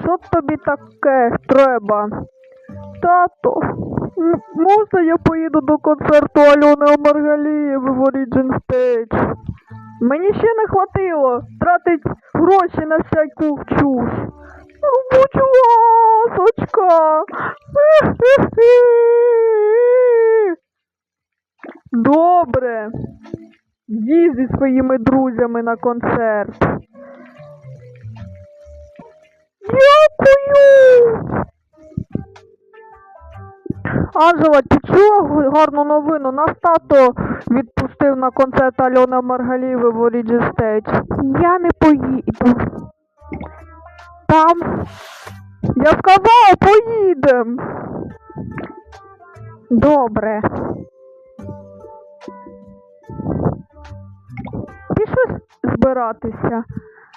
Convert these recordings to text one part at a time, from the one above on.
що тобі таке треба? Тато, можна я поїду до концерту Альони Омаргалієви в Origin Stage? Мені ще не хватило тратить гроші на всяку чуш. Ну, ласочка. Добре. Їдь зі своїми друзями на концерт. Дякую. Анжела, ти чула гарну новину? Нас тато відпустив на концерт Альона Маргаліви в Origin Stage. Я не поїду. Там. Я сказала, поїдем. Добре. Пішли збиратися.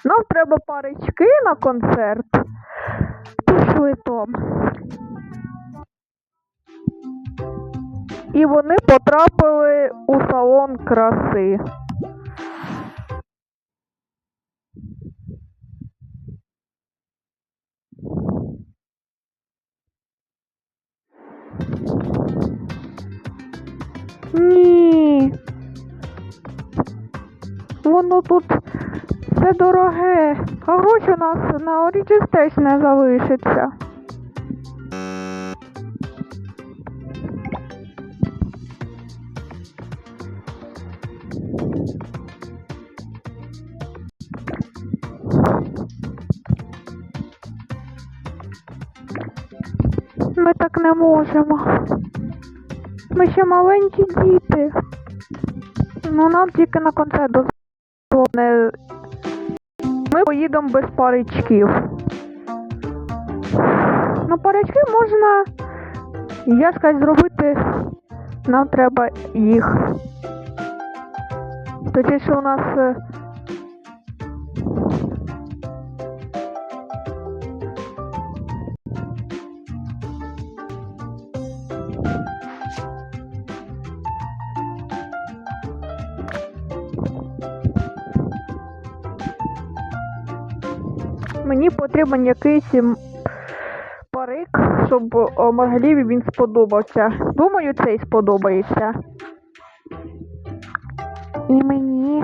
Нам треба парички на концерт. Пішли Том. І вони потрапили у салон краси. Ні. Воно тут все дороге, а гроші у нас на Stage не залишиться. Ми так не можемо. Ми ще маленькі діти. Ну нам тільки на концерт дозволене. Поїдемо без паричків. Ну, парички можна, я сказати, зробити. Нам треба їх. Тоді що у нас. Мені потрібен якийсь парик, щоб Маргаліві він сподобався. Думаю, цей сподобається. І мені.